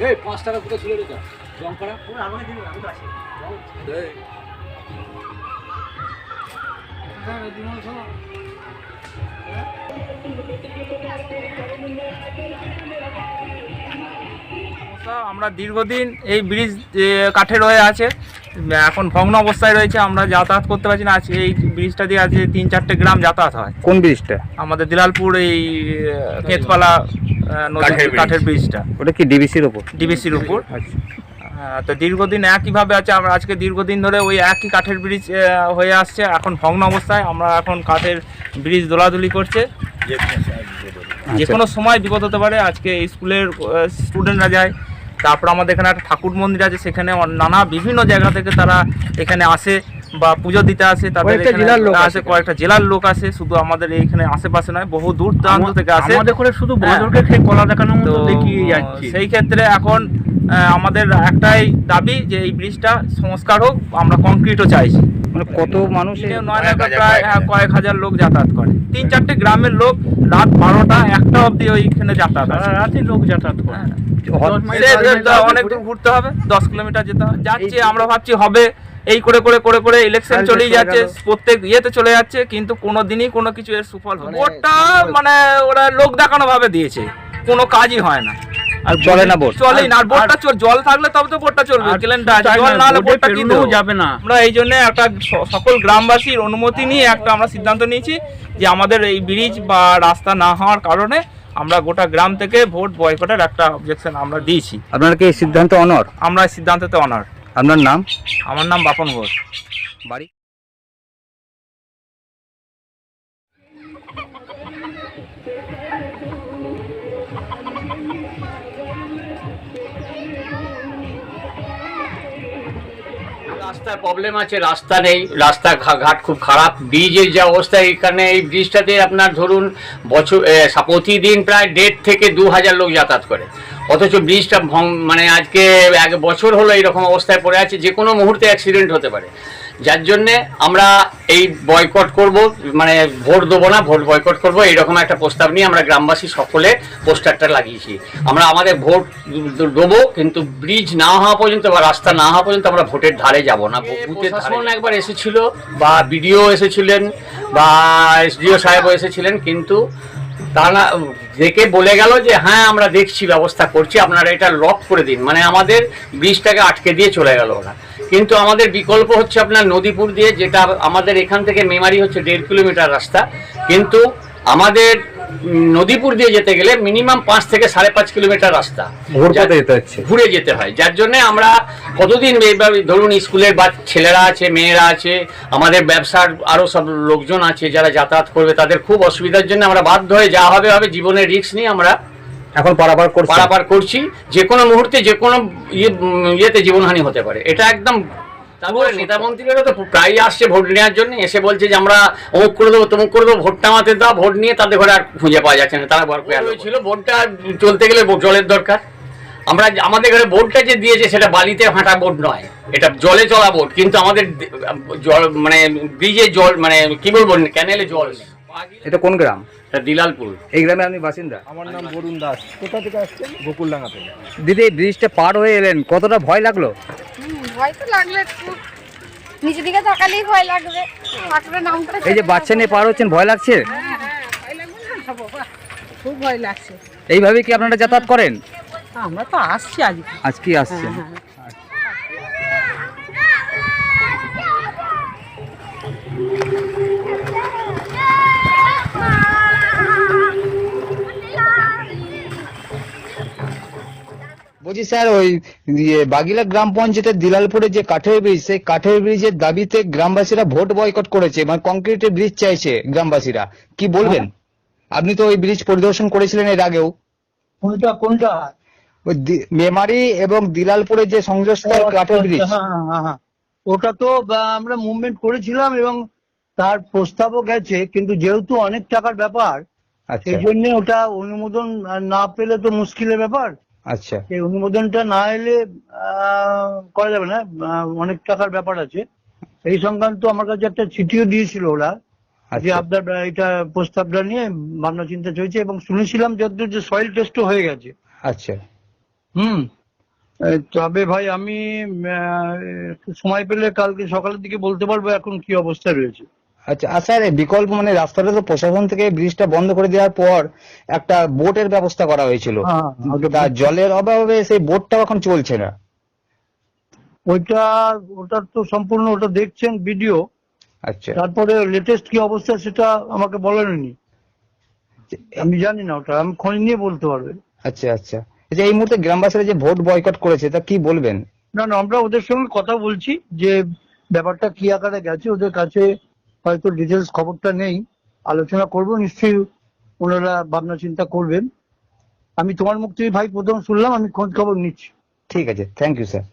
এই পাঁচ টাকা কোথায় ছিল রে যা জম করা? এই। সমস্যা, আমরা দীর্ঘদিন এই ব্রিজ কাঠে রয়ে আছে। এখন ভগ্ন অবস্থায় রয়েছে আমরা যাতায়াত করতে পারছি না। আজকে এই ব্রিজটা দিয়ে আছে তিন চারটে গ্রাম যাতায়াত হয়। কোন ব্রিজটা? আমাদের দিলালপুর এই কেতপালা নদীর কাঠের ব্রিজটা। ওটা কি ডিবিসির ওপর ডিবিসির উপর। আচ্ছা। হ্যাঁ, তো দীর্ঘদিন একইভাবে আছে আমরা আজকে দীর্ঘদিন ধরে ওই একই কাঠের ব্রিজ হয়ে আসছে। এখন ভগ্ন অবস্থায় আমরা এখন কাঠের ব্রিজ দোলাদুলি করছে। যে। কোনো সময় বিপদ হতে পারে আজকে স্কুলের স্টুডেন্টরা যায় তারপর আমাদের এখানে একটা ঠাকুর মন্দির আছে সেখানে নানা বিভিন্ন জায়গা থেকে তারা এখানে আসে বা পুজো দিতে আসে তাদের কয়েকটা এখানে জেলার লোক আসে। কয়েকটা জেলার লোক আসে শুধু আমাদের এইখানে আশেপাশে নয় বহু দূর দূরান্ত থেকে আসে আমাদের করে শুধু হ্যাঁ। কলা যাচ্ছে সেই ক্ষেত্রে এখন আমাদের একটাই দাবি যে এই ব্রিজটা সংস্কার হোক আমরা কংক্রিটও চাইছি মানে কত মানুষ হ্যাঁ, কয়েক হাজার লোক যাতায়াত করে। তিন চারটে গ্রামের লোক রাত বারোটা একটা অবধি ওইখানে যাতায়াত রাতে লোক যাতায়াত করে। হ্যাঁ। অনেক দূর ঘুরতে হবে দশ কিলোমিটার যেতে হবে। যাচ্ছে আমরা ভাবছি হবে এই করে করে করে করে ইলেকশন চলেই যাচ্ছে প্রত্যেক ইয়েতে চলে যাচ্ছে কিন্তু কোনো দিনই কোনো কিছু এর সুফল হয় ভোটটা মানে ওরা লোক দেখানো ভাবে দিয়েছে কোনো কাজই হয় না। আর চলে না ভোট চলেই না আর আর- চল জল থাকলে তবে তো ভোটটা চলবে। কেলেনটা জল না, হলে দেবো? যাবে না। আমরা এই জন্য একটা সকল গ্রামবাসীর অনুমতি নিয়ে একটা আমরা সিদ্ধান্ত নিয়েছি যে আমাদের এই ব্রিজ বা রাস্তা না হওয়ার কারণে আমরা গোটা গ্রাম থেকে ভোট বয়কটের একটা অবজেকশন আমরা দিয়েছি। আপনার কি এই সিদ্ধান্ত অনর আমরা এই সিদ্ধান্ততে অনার আপনার নাম? আমার নাম বাপন ঘোষ। বাড়ি? রাস্তার প্রবলেম আছে, রাস্তা নেই, রাস্তা ঘাট খুব খারাপ। ব্রিজের যে অবস্থা, এখানে এই ব্রিজটাতে আপনার ধরুন বছর প্রতিদিন প্রায় দেড় থেকে দু হাজার লোক যাতায়াত করে। অথচ ব্রিজটা মানে আজকে এক বছর হলো এইরকম অবস্থায় পড়ে আছে, যে কোনো মুহূর্তে অ্যাক্সিডেন্ট হতে পারে। যার জন্যে আমরা এই বয়কট করব মানে ভোট দেবো না ভোট বয়কট করব এইরকম একটা প্রস্তাব নিয়ে আমরা গ্রামবাসী সকলে পোস্টারটা লাগিয়েছি। আমরা আমাদের ভোট দেবো কিন্তু ব্রিজ না হওয়া পর্যন্ত বা রাস্তা না হওয়া পর্যন্ত আমরা ভোটের ধারে যাব না। প্রশাসন একবার এসেছিল বা বিডিও এসেছিলেন বা এসডিও সাহেবও এসেছিলেন কিন্তু তারা দেখে বলে গেল যে হ্যাঁ আমরা দেখছি, ব্যবস্থা করছি, আপনারা এটা লক করে দিন। মানে আমাদের ব্রিজটাকে আটকে দিয়ে চলে গেল ওরা। কিন্তু আমাদের বিকল্প হচ্ছে আপনার নদীপুর দিয়ে, যেটা আমাদের এখান থেকে মেমারি হচ্ছে দেড় কিলোমিটার রাস্তা। কিন্তু আমাদের নদীপুর দিয়ে যেতে গেলে মিনিমাম পাঁচ থেকে সাড়ে পাঁচ কিলোমিটার রাস্তা। ঘুরে যেতে হয়। যার জন্য আমরা কতদিন এইভাবে ধরুন স্কুলের বা ছেলেরা আছে মেয়েরা আছে আমাদের ব্যবসার আরও সব লোকজন আছে যারা যাতায়াত করবে তাদের খুব অসুবিধার জন্য আমরা বাধ্য হয়ে যা হবে হবে জীবনের রিস্ক নিয়ে আমরা এখন পারাপার করছে। পারাপার করছি। যে কোনো মুহূর্তে যে কোনো ইয়ে ইয়েতে জীবনহানি হতে পারে। এটা একদম তারপরে নেতা মন্ত্রীরা তো প্রায় আসছে ভোট নেওয়ার জন্য। এসে বলছে যে আমরা অমুক করে দেবো তমুক করে দেবো ভোটটা আমাদের দাও ভোট নিয়ে তাদের ঘরে আর খুঁজে পাওয়া যাচ্ছে না তারা হয়েছিল ভোটটা চলতে গেলে জলের দরকার। আমরা আমাদের ঘরে বোর্ডটা যে দিয়েছে সেটা বালিতে হাঁটা বোর্ড নয়। এটা জলে চলা বোর্ড কিন্তু আমাদের জল মানে ব্রিজে জল মানে কি বলব ক্যানেলে জল এটা কোন গ্রাম? এটা দিলালপুর। এই গ্রামে আপনি বাসিন্দা? আমার নাম বরুণ দাস। কোথা থেকে আসছেন? গোকুলডাঙ্গা থেকে দিদি ব্রিজটা পার হয়ে এলেন কতটা ভয় লাগল? ভয় তো লাগলে একটু নিচের দিকে তাকালেই ভয় লাগবে। এই যে বাচ্চা নিয়ে পার হচ্ছেন ভয় লাগছে? ভয় লাগবে না বাবা। খুব ভয় লাগছে। এইভাবে কি আপনারা যাতায়াত করেন? আমরা তো আসছি আজকে। আজ কি আসছেন বলছি স্যার ওই ইয়ে বাগিলা গ্রাম পঞ্চায়েতের দিলালপুরে যে কাঠের ব্রিজ সেই কাঠের ব্রিজের দাবিতে গ্রামবাসীরা ভোট বয়কট করেছে মানে কংক্রিটের ব্রিজ চাইছে গ্রামবাসীরা। কি বলবেন? আপনি তো ওই ব্রিজ পরিদর্শন করেছিলেন এর আগেও। কোনটা কোনটা? মেমারি এবং দিলালপুরে যে সংযোগস্থল কাঠের ব্রিজ। হ্যাঁ হ্যাঁ হ্যাঁ ওটা তো আমরা মুভমেন্ট করেছিলাম এবং তার প্রস্তাবও গেছে কিন্তু যেহেতু অনেক টাকার ব্যাপার আচ্ছা। সেই জন্য ওটা অনুমোদন না পেলে তো মুশকিলের ব্যাপার। আচ্ছা। সেই অনুমোদনটা না এলে করা যাবে না। অনেক টাকার ব্যাপার আছে। এই সংক্রান্ত আমার কাছে একটা চিঠিও দিয়েছিল ওরা যে আচ্ছা। আপনার এটা প্রস্তাবটা নিয়ে ভাবনা চিন্তা চলছে এবং শুনেছিলাম যতদূর যে সয়েল টেস্টও হয়ে গেছে। আচ্ছা। হুম। তবে ভাই আমি সময় পেলে কালকে সকালের দিকে বলতে পারব এখন কি অবস্থা রয়েছে। আচ্ছা আর স্যার বিকল্প মানে রাস্তাটা তো প্রশাসন থেকে ব্রিজটা বন্ধ করে দেওয়ার পর একটা বোটের ব্যবস্থা করা হয়েছিল। হ্যাঁ, তা জলের অভাবে সেই বোটটাও এখন চলছে না। ওইটা ওটার তো সম্পূর্ণ ওটা দেখছেন ভিডিও। আচ্ছা। তারপরে লেটেস্ট কি অবস্থা সেটা আমাকে বলেননি আমি জানি না ওটা আমি খোঁজ নিয়ে বলতে পারবে। আচ্ছা আচ্ছা। আচ্ছা এই মুহূর্তে গ্রামবাসীরা যে ভোট বয়কট করেছে তা কি বলবেন? না না আমরা ওদের সঙ্গে কথা বলছি যে ব্যাপারটা কি আকারে গেছে ওদের কাছে হয়তো ডিটেলস খবরটা নেই, আলোচনা করব, নিশ্চয়ই ওনারা ভাবনা চিন্তা করবেন। আমি তোমার মুখ থেকে ভাই প্রথম শুনলাম, আমি খোঁজ খবর নিচ্ছি। ঠিক আছে থ্যাংক ইউ স্যার